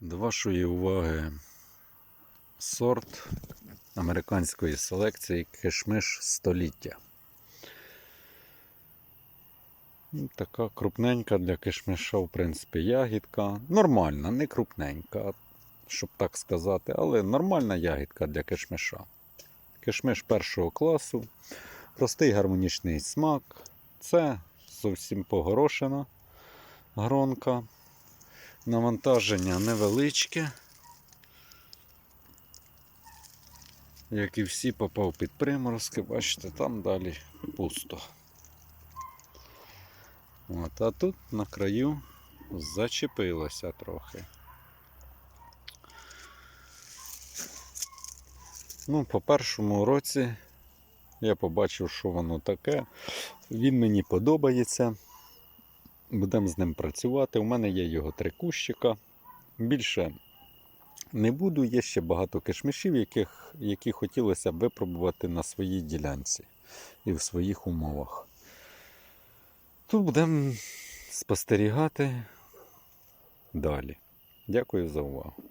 До вашої уваги сорт американської селекції кишмиш століття. Ну, Така крупненька для кишмиша, в принципі, ягідка. Нормальна, не крупненька, щоб так сказати, але нормальна ягідка для кишмиша. Кишмиш першого класу, простий гармонічний смак. Це зовсім погорошена гронка. Навантаження невеличке. Як і всі, попав під приморозки, бачите, там далі пусто. От, а тут на краю зачепилося трохи. Ну, по першому році я побачив, що воно таке. Він мені подобається. Будемо з ним працювати. У мене є його три кущика. Більше не буду. Є ще багато кишмишів, яких, які хотілося б випробувати на своїй ділянці і в своїх умовах. Тут будемо спостерігати далі. Дякую за увагу.